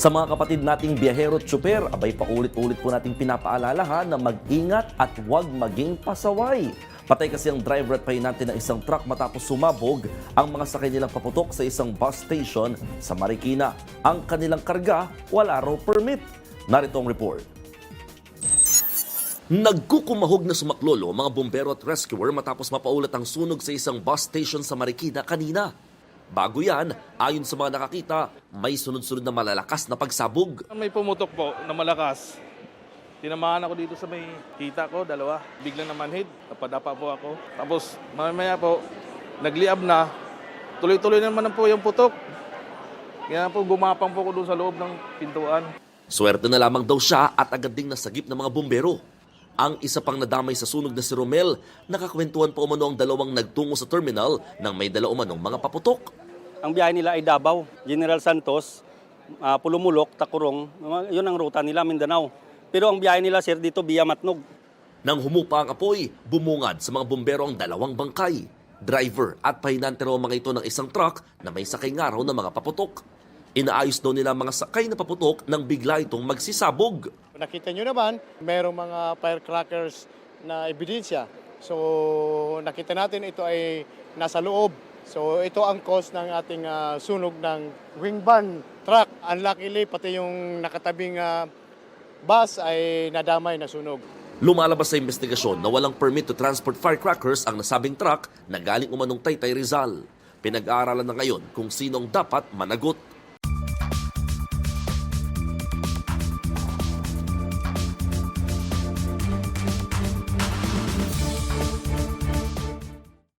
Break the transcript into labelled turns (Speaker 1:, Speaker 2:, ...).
Speaker 1: Sa mga kapatid nating biyahero at tsuper, abay paulit-ulit po nating pinapaalala ha na mag-ingat at huwag maging pasaway. Patay kasi ang driver at pahinante ng isang truck matapos sumabog ang mga sakay nilang paputok sa isang bus station sa Marikina. Ang kanilang karga, wala raw permit. Narito ang report. Nagkukumahog na sumaklolo mga bumbero at rescuer matapos mapaulat ang sunog sa isang bus station sa Marikina kanina. Bago yan, ayon sa mga nakakita, may sunod-sunod na malalakas na pagsabog.
Speaker 2: May pumutok po na malakas. Tinamaan ako dito sa may kita ko, dalawa. Biglang na manhid, napadapa po ako. Tapos mamaya po, nagliab na. Tuloy-tuloy naman po yung putok. Kaya po gumapang po ko doon sa loob ng pintuan.
Speaker 1: Swerte na lamang daw siya at agad ding nasagip ng mga bumbero. Ang isa pang nadamay sa sunog na si Romel, nakakwentuhan pa umano ang dalawang nagtungo sa terminal nang may dala umanong mga paputok.
Speaker 3: Ang biyahe nila ay Davao, General Santos, ah, Pulumulok, Takurong. Yun ang ruta nila, Mindanao. Pero ang biyahe nila, sir, dito via Matnog.
Speaker 1: Nang humupa ang apoy, bumungad sa mga bumbero ang dalawang bangkay. Driver at pahinante raw mga ito ng isang truck na may sakay nga raw ng mga paputok. Inaayos daw nila mga sakay na paputok nang bigla itong magsisabog.
Speaker 4: Nakita nyo naman, mayroong mga firecrackers na ebidensya. So nakita natin ito ay nasa loob. So ito ang cause ng ating ah, sunog ng wing van truck. Unluckily, pati yung nakatabing ah, bus ay nadamay na sunog.
Speaker 1: Lumalabas sa investigasyon na walang permit to transport firecrackers ang nasabing truck na galing umanong Taytay Rizal. Pinag-aaralan na ngayon kung sino ang dapat managot.